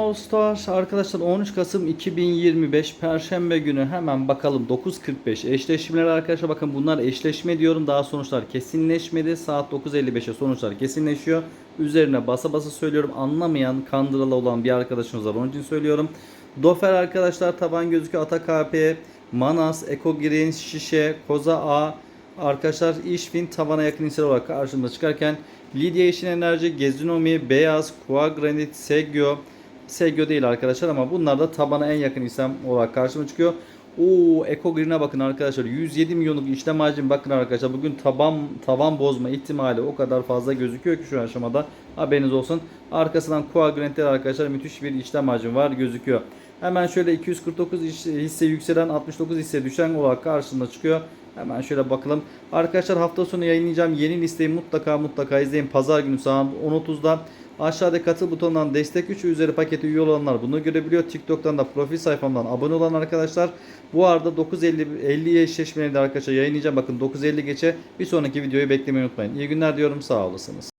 Ağustos. Arkadaşlar 13 Kasım 2025 Perşembe günü. Hemen bakalım 9.45 eşleşmeler arkadaşlar. Bakın bunlar eşleşme diyorum. Daha sonuçlar kesinleşmedi. Saat 9.55'e sonuçlar kesinleşiyor. Üzerine basa basa söylüyorum. Anlamayan kandıralı olan bir arkadaşımız var onun için söylüyorum. Dofer arkadaşlar taban gözüküyor. Ata KP Manas Eko Green Şişe Koza A. Arkadaşlar İşfin tavana yakın hisseler olarak karşımıza çıkarken Lidya Yeşil Enerji, Gezinomi, Beyaz, Kua Granit, Segyo, Segyo değil arkadaşlar ama bunlar da tabana en yakın isem olarak karşıma çıkıyor. Oo Eco Green'e bakın arkadaşlar 107 milyonluk işlem hacmi bakın arkadaşlar bugün taban tavan bozma ihtimali o kadar fazla gözüküyor ki şu aşamada haberiniz olsun. Arkasından Kua Granit'te arkadaşlar müthiş bir işlem hacmi var gözüküyor. Hemen şöyle 249 iş- hisse yükselen 69 hisse düşen olarak karşımıza çıkıyor. Hemen şöyle bakalım. Arkadaşlar hafta sonu yayınlayacağım yeni listeyi mutlaka mutlaka izleyin. Pazar günü saat 10.30'da aşağıda katıl butonundan destek 3 üzeri paketi üye olanlar bunu görebiliyor. TikTok'tan da profil sayfamdan abone olan arkadaşlar. Bu arada 9.50 50 eşleşmeleri de arkadaşlar yayınlayacağım. Bakın 9.50 geçe bir sonraki videoyu beklemeyi unutmayın. İyi günler diyorum sağ olasınız.